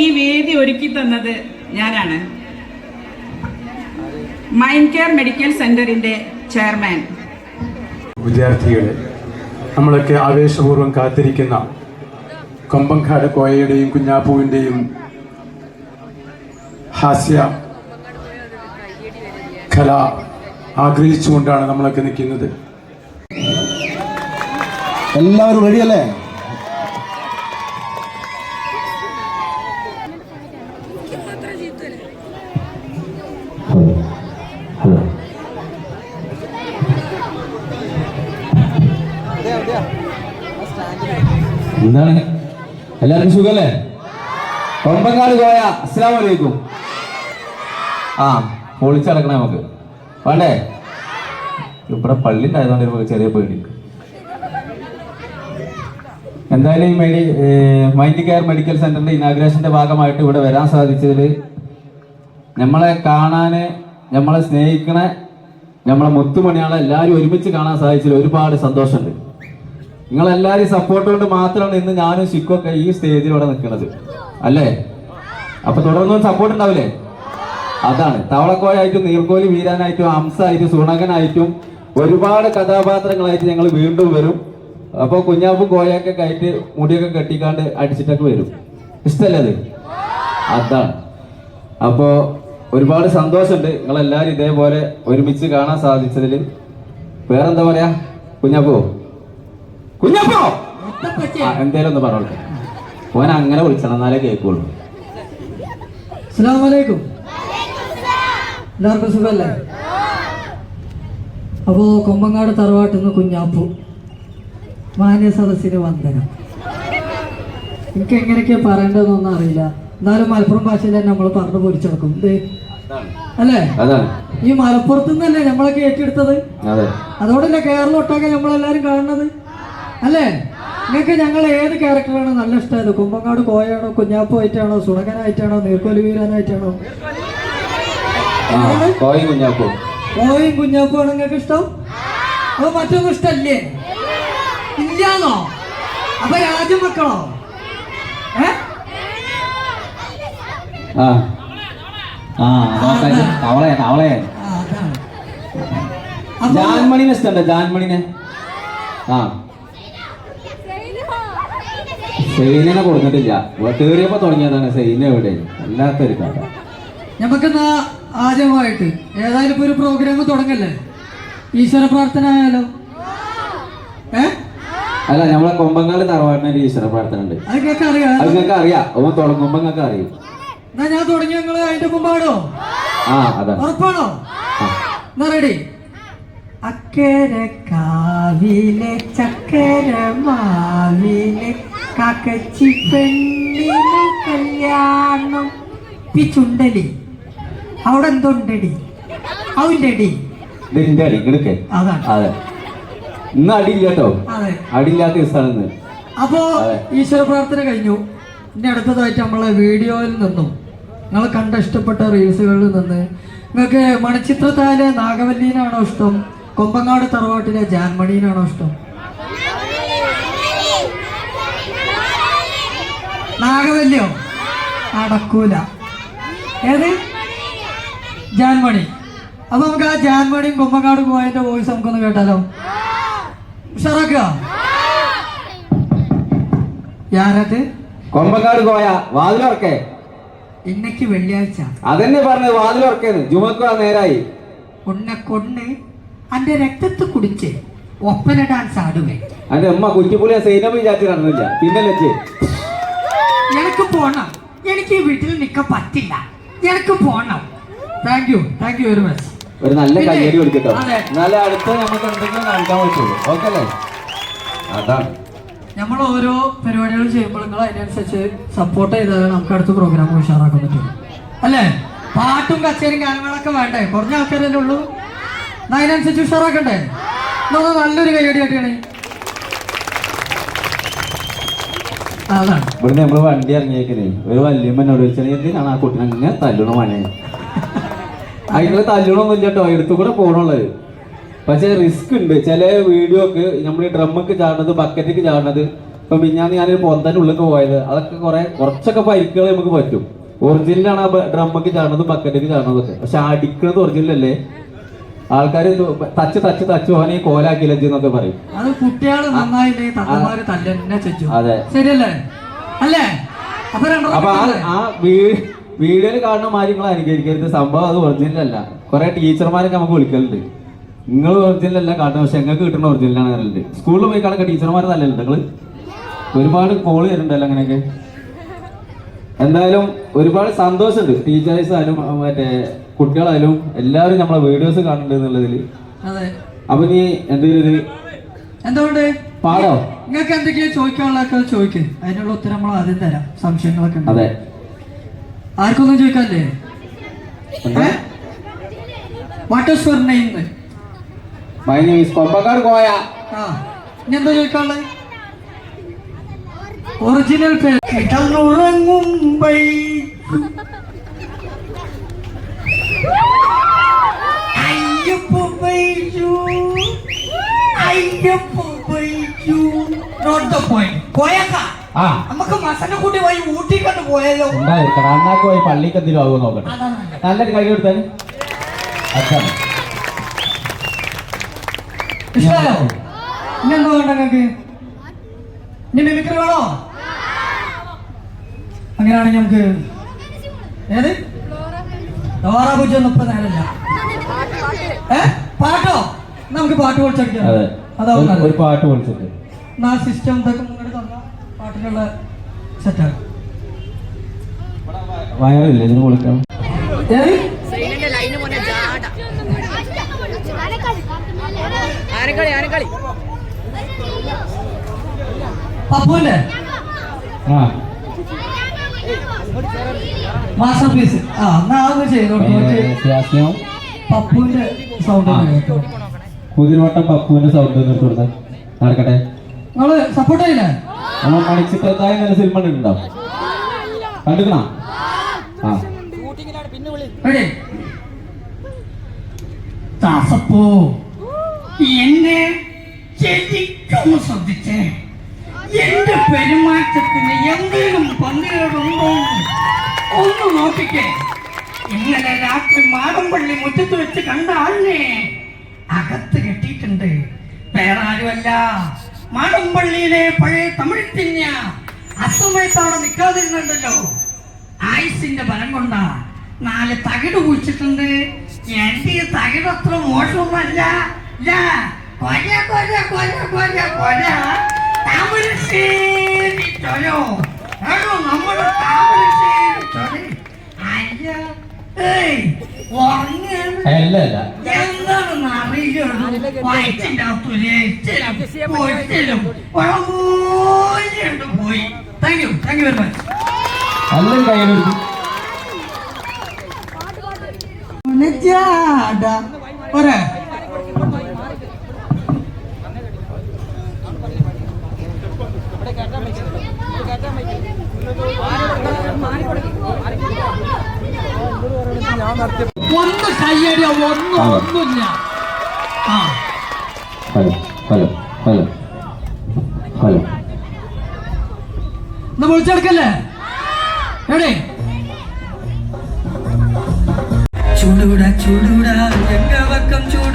ഈ വേദി ഒരുക്കി തന്നത് ഞാനാണ്. മൈൻഡ് കെയർ മെഡിക്കൽ സെന്ററിന്റെ ചെയർമാൻ വിദ്യാർത്ഥികളെ നമ്മളൊക്കെ ആവേശപൂർവം കാത്തിരിക്കുന്ന കൊമ്പങ്കാട് കോയയുടെയും കുഞ്ഞാപ്പൂവിന്റെയും ഹാസ്യ കല ആഗ്രഹിച്ചുകൊണ്ടാണ് നമ്മളൊക്കെ നിൽക്കുന്നത്. എല്ലാവരും റെഡിയല്ലേ എന്താണ്? എല്ലാവർക്കും സുഖല്ലേ? കൊമ്പങ്കാട് പോയ അസ്സാം വലൈക്കും ആ പൊളിച്ചടക്കണേ നമുക്ക്. വേണ്ടേ? ഇവിടെ പള്ളി ഉണ്ടായതുകൊണ്ട് ഒരു ചെറിയ പേടി. എന്തായാലും ഈ മെഡി മൈൻഡ് കെയർ മെഡിക്കൽ സെന്ററിന്റെ ഇനാഗ്രേഷന്റെ ഭാഗമായിട്ട് ഇവിടെ വരാൻ സാധിച്ചതിൽ നമ്മളെ കാണാന് നമ്മളെ സ്നേഹിക്കണ നമ്മളെ മുത്തുമണിയാളെ എല്ലാവരും ഒരുമിച്ച് കാണാൻ സാധിച്ചതിൽ ഒരുപാട് സന്തോഷമുണ്ട്. നിങ്ങളെല്ലാവരും സപ്പോർട്ട് കൊണ്ട് മാത്രമാണ് ഇന്ന് ഞാനും ശിക്കൊക്കെ ഈ സ്റ്റേജിലൂടെ നിൽക്കുന്നത് അല്ലേ? അപ്പൊ തുടർന്നും സപ്പോർട്ട് ഉണ്ടാവില്ലേ? അതാണ്. തവളക്കോയായിട്ടും നീർക്കോലി വീരാനായിട്ടും ഹംസായിട്ടും സുണകനായിട്ടും ഒരുപാട് കഥാപാത്രങ്ങളായിട്ട് ഞങ്ങൾ വീണ്ടും വരും. അപ്പോൾ കുഞ്ഞാപ്പും കോയൊക്കെ ആയിട്ട് മുടിയൊക്കെ കെട്ടിക്കാണ്ട് അടിച്ചിട്ടൊക്കെ വരും. ഇഷ്ടല്ലേ അത്? അതാണ്. അപ്പോ ഒരുപാട് സന്തോഷമുണ്ട്. നിങ്ങളെല്ലാവരും ഇതേപോലെ ഒരുമിച്ച് കാണാൻ സാധിച്ചതിൽ വേറെന്താ പറയാ? കുഞ്ഞാപ്പോ? കുഞ്ഞാപ്പോ? എന്തേലും ഒന്ന് പറഞ്ഞോട്ടെ ഓൻ അങ്ങനെ വിളിച്ചണം എന്നാലേ കേൾക്കുള്ളൂ. അസ്സലാമലൈക്കും. എല്ലാവർക്കും അപ്പോ കൊമ്പങ്ങാട് തറവാട്ടിൽ നിന്ന് കുഞ്ഞാപ്പു. മാന്യ സദസ്സിന് വന്ദനം. എനിക്ക് എങ്ങനെയൊക്കെയാ പറയേണ്ടതെന്നൊന്നും അറിയില്ല. എന്നാലും മലപ്പുറം ഭാഷയിൽ തന്നെ നമ്മൾ പറഞ്ഞു പൊരിച്ചെടുക്കും. ഇത് അല്ലേ? ഈ മലപ്പുറത്തുനിന്നല്ലേ നമ്മളൊക്കെ ഏറ്റെടുത്തത്? അതെ. അതോടല്ലേ കേരളം ഒട്ടാകെ നമ്മളെല്ലാരും കാണുന്നത്? അല്ലേ? നിങ്ങൾക്ക് ഞങ്ങൾ ഏത് ക്യാരക്ടറാണ് നല്ല ഇഷ്ടമായത്? കുമ്പങ്ങാട് കോയാണോ കുഞ്ഞാപ്പോ ആയിട്ടാണോ സുണകനായിട്ടാണോ നീർക്കോലി വീരാനായിട്ടാണോ കോയും കുഞ്ഞാപ്പോ. കോയും കുഞ്ഞാപ്പു ആണ് നിങ്ങൾക്ക് ഇഷ്ടം? അപ്പൊ മറ്റൊന്നും ഇഷ്ടല്ലേ? ഇല്ലാന്നോ? അപ്പൊ രാജമക്കളോ? ഏ? ആ. അവളെ അവളെ. ജാൻമണിനെ ഇഷ്ടമുണ്ട്? ജാൻമണിനെ? ആ. സെയിനെ കൊടുത്തിട്ടില്ല. കേറിയപ്പോ തുടങ്ങിയതാണ് സെയിന എവിടെ അല്ലാത്തൊരു കഥ. നമുക്കെന്നാ ആദ്യമായിട്ട് ഏതായാലും ഇപ്പൊ ഒരു പ്രോഗ്രാം തുടങ്ങല്ലേ? ഈശ്വര പ്രാർത്ഥന ആയാലോ? ഏ? അല്ല നമ്മളെ കൊമ്പങ്കാട് തറവാടിന് ഒരു ഈശ്വര പ്രാർത്ഥന ഉണ്ട്. അത് നിങ്ങൾക്ക് അറിയാം? തുടങ്ങുമ്പോ നിങ്ങൾക്ക് അറിയും. എന്നാ ഞാൻ തുടങ്ങി നിങ്ങൾ? അതിന്റെ മുമ്പാടോ ആ അതാണ്. ഉറപ്പാണോ? ആ. എന്നാ റെഡി അക്കരെ കാവിലെ ചക്കര മാവിലെ കാക്കച്ചി പെണ്ണിന് കല്യാണം. പിച്ചുണ്ടടി അവിടെ എന്തുണ്ടടി? അവന്റെ അടി ഇതിന്റെ അടി കിടക്കെ അതെ. ഇന്ന് അടിയില്ല കേട്ടോ അതെ. അടിയില്ലാത്ത ദിവസമാണ് അപ്പോ ഈശ്വര പ്രാർത്ഥന കഴിഞ്ഞു. ഇനി അടുത്തതായിട്ട് നമ്മളെ വീഡിയോയിൽ നിന്നും നിങ്ങൾ കണ്ട ഇഷ്ടപ്പെട്ട റീൽസുകളിൽ നിന്ന് നിങ്ങൾക്ക് മണിച്ചിത്രത്താലെ നാഗവല്ലീനാണോ ഇഷ്ടം? കൊമ്പങ്ങാട് തറവാട്ടിലെ ജാൻമണീനാണോ ഇഷ്ടം? നാഗവല്ലിയോ? നടക്കൂല. ഏത്? ജാൻമണി. അപ്പൊ നമുക്ക് ആ ജാൻമണിയും കുമ്പക്കാട് പോയതിന്റെ വോയിസ് നമുക്കൊന്ന് കേട്ടാലോ? ഉഷാറാക്കുക? യാരത്? കൊമ്പക്കാട് പോയ വാതിലുറക്കേ. ഇന്നക്ക് വെള്ളിയാഴ്ച. അതന്നെ പറഞ്ഞത് വാതിലുറക്കേന്ന്. ജുമക്കുള്ള നേരായി. ഉന്നെ കൊണ്ണ് അന്റെ രക്തത്ത് കുടിച്ച് ഒപ്പന ഡാൻസ് ആടുവേ. അന്റെ അമ്മ കുറ്റിപ്പുള്ളിയ സൈനബ് വിചാരിച്ചു നടന്നില്ല. പിന്നെ പോണം. എനിക്ക് ഈ വീട്ടിൽ നിൽക്കാൻ പറ്റില്ല. എനിക്ക് പോണം. Thank you thank you very much ഒരു നല്ല കയ്യടി കൊടുക്കട്ടോ. എന്നാലേ അടുത്ത നമുക്ക് എന്തെങ്കിലും നൽകാൻ പറ്റുള്ളൂ ഓക്കെ അല്ലേ? അതാണ്. നമ്മൾ ഓരോ പരിപാടികൾ ചെയ്യുമ്പോൾ നിങ്ങൾ അതിനനുസരിച്ച് സപ്പോർട്ട് ചെയ്താൽ നമുക്ക് അടുത്ത പ്രോഗ്രാം ഉഷാറാക്കാൻ പറ്റുള്ളൂ അല്ലേ? പാട്ടും കച്ചേരിയും ഗാനങ്ങളൊക്കെ വേണ്ടേ? കുറഞ്ഞ ആൾക്കാരല്ലേ ഉള്ളൂ. എന്നാ അതിനനുസരിച്ച് ഉഷാറാക്കണ്ടേ? നമ്മൾ നല്ലൊരു കയ്യടി കട്ടിയാണ്. ഇവിടുന്ന് നമ്മൾ വണ്ടി ഇറങ്ങിയേക്കണേ. ഒരു വല്യമ്മനോട് ചോദിച്ചാൽ എന്തിനാണ് ആ കുട്ടിനെ അങ്ങനെ തല്ലണ മനെ? തല്ലുണൊന്നും തല്ലണമൊന്നും കേട്ടോ എടുത്തു കൂടെ പോണുള്ളത് പക്ഷെ റിസ്ക് ഉണ്ട്. ചില വീഡിയോ ഒക്കെ നമ്മൾ ഡ്രമ്മക്ക് ചാടുന്നത് ബക്കറ്റിക്ക് ചാടുന്നത് ഇപ്പൊ മിഞ്ഞാന്ന് ഞാനൊരു പൊന്തന്റെ ഉള്ളിൽ പോയത്. അതൊക്കെ കുറെ കുറച്ചൊക്കെ പരിക്കുകൾ നമുക്ക് പറ്റും. ഒറിജിനലാണ് ആ ഡ്രമ്മക്ക് ചാടുന്നത് ബക്കറ്റിക്ക് ചാടുന്നതൊക്കെ. പക്ഷെ അടിക്കുന്നത് ഒറിജിനലല്ലേ ആൾക്കാർ തച്ച് തച്ച് തച്ച് ഓനെ കോലാക്കിയില്ല എന്നൊക്കെ പറയും. അത് നന്നായിട്ട് ചെച്ചു അതെ. ശരിയല്ലേ? അല്ലേ? അപ്പൊ ആ വീഡിയോയിൽ കാണുന്ന മാതിരി നിങ്ങൾ അനുകരിക്കരുത്. സംഭവം അത് ഒറിജിനൽ അല്ല കുറെ ടീച്ചർമാരൊക്കെ നമുക്ക് വിളിക്കലുണ്ട്. നിങ്ങൾ ഒറിജിനൽ അല്ല കാട്ടുന്നത് പക്ഷെ ഞങ്ങൾക്ക് കിട്ടുന്ന ഒറിജിനലാണ് പറയുന്നത് സ്കൂളിൽ പോയി കാണുന്ന ടീച്ചർമാർ നല്ലല്ലോ നിങ്ങൾ ഒരുപാട് കോൾ വരുന്നുണ്ടല്ലോ അങ്ങനെയൊക്കെ. എന്തായാലും ഒരുപാട് സന്തോഷമുണ്ട്. ടീച്ചേഴ്സ് ആയാലും മറ്റേ കുട്ടികളായാലും എല്ലാവരും നമ്മളെ വീഡിയോസ് കാണുന്നുണ്ട് എന്നുള്ളതിൽ അതെ. അപ്പൊ നീ എന്തെങ്കിലും എന്തുകൊണ്ട്? പാടോ? നിങ്ങൾക്ക് എന്തൊക്കെയാ ചോദിക്കാനുള്ളതൊക്കെ ചോദിക്ക്. അതിനുള്ള ഉത്തരം നമ്മൾ ആദ്യം തരാം. സംശയങ്ങളൊക്കെ അതെ. ആർക്കൊന്നും ചോദിക്കാല്ലേ? What is your name my name is Kombakkad Koya ആ. ഇനി എന്താ ചോദിക്കാനുള്ളത് ഒറിജിനൽ പേര്. കിടന്നുറങ്ങുമ്പൈ നോട്ട് ദ പോയിന്റ് പോയേക്ക. ആ. നമുക്ക് മസനെ കൂട്ടി പോയി ഊട്ടിക്കൊണ്ട് പോയല്ലോ ഉണ്ടായിരിക്കണം. അണ്ണാക്ക് പോയി പള്ളിക്ക് എന്തെങ്കിലും ആകുമോ നോക്കട്ടെ. അതാണ് നല്ലത്. നല്ലൊരു കൈ കൊടുത്താൽ അച്ഛൻ ഇഷ്ടമായോ ഇനി എന്താ വേണ്ട നിങ്ങൾക്ക് ഇനി മിമിക്രി വേണോ? അങ്ങനെയാണെങ്കിൽ നമുക്ക് ഏത്? ലോറ പൂജ്യം മുപ്പത് നേരല്ല ഏ? പാട്ടോ? നമുക്ക് പാട്ട് പൊളിച്ചടിക്കാം അതെ. അതാവും ഒരു- പാട്ട് എന്നാ സിസ്റ്റം ഇതൊക്കെ മുന്നോട്ട് തന്ന പാട്ടിനുള്ള സെറ്റാണ് വയറില്ലേ? ഇതിന് വിളിക്കാം. പപ്പുവിന്റെ ആ. മാസ്റ്റർ പീസ് ആ എന്നാ അതൊന്ന് ശാസ്ത്രം പപ്പുവിന്റെ സൗണ്ട് ആ. കുതിരോട്ടം പപ്പുവിന്റെ സൗണ്ട് നിർത്തി കൊടുത്ത. നടക്കട്ടെ. സപ്പോർട്ട് ചെയ്യില്ലേ? നമ്മൾ മണിച്ചിത്രത്തായ നല്ല സിനിമ ഉണ്ടോ കണ്ടിക്കണോ ആ. ദാസപ്പോ എന്നെ ശരിക്കും ശ്രദ്ധിച്ചേ? എന്റെ പെരുമാറ്റത്തിന് എന്തെങ്കിലും പന്തികളുണ്ടോ ഒന്ന് നോക്കിക്കേ. ഇന്നലെ രാത്രി മാടമ്പള്ളി മുറ്റത്ത് വെച്ച് കണ്ട ആളിനെ അകത്ത് ആരുമല്ല മാടമ്പള്ളിയിലെ പഴയ തമിഴ് തിന്യ അസമയത്ത് നിൽക്കാതിരുന്നുണ്ടല്ലോ ആയുസിന്റെ ബലം കൊണ്ടാ നാല് തകിട് കുഴിച്ചിട്ടുണ്ട്. എന്റെ ഈ തകിട് അത്ര മോശമൊന്നുമല്ല. അല്ല അല്ല. പോയി താങ്ക് താങ്ക് യു ഒന്ന് കയ്യടിയ ഒന്നും. ഒന്നുമില്ല ആ ഹലോ ഹലോ ഹലോ ഹലോ എന്നാ വിളിച്ചെടുക്കല്ലേ? എവിടെ ചൂടൂടാ ചൂടൂടാ എങ്ക വക്കം ചൂടൂടാ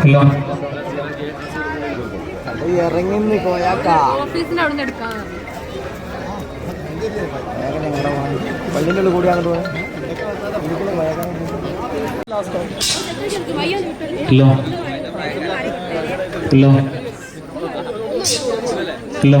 ഹലോ. ഇറങ്ങി കോയാക്ക ഓഫീസിന്റെ അവിടെ നിന്ന് എടുക്കാൻ പള്ളിന്റെ ഉള്ളിൽ കൂടി അങ്ങോട്ട് ഹലോ. ഹലോ. ഹലോ.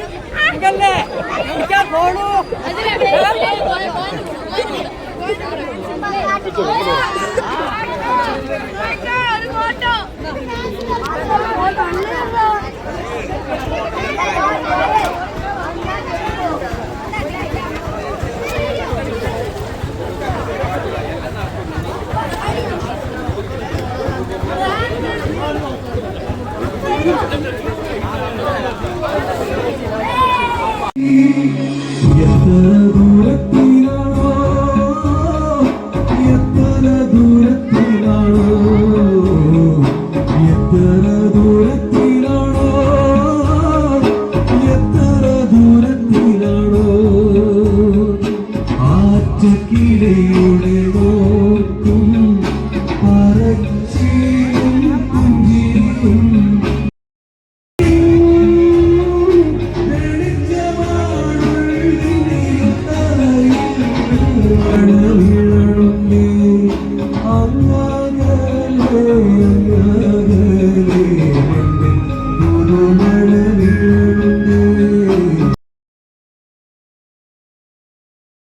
കൊടുക്കല്ലേ കുടിക്കാൻ പോണു. ഫോട്ടോ. 그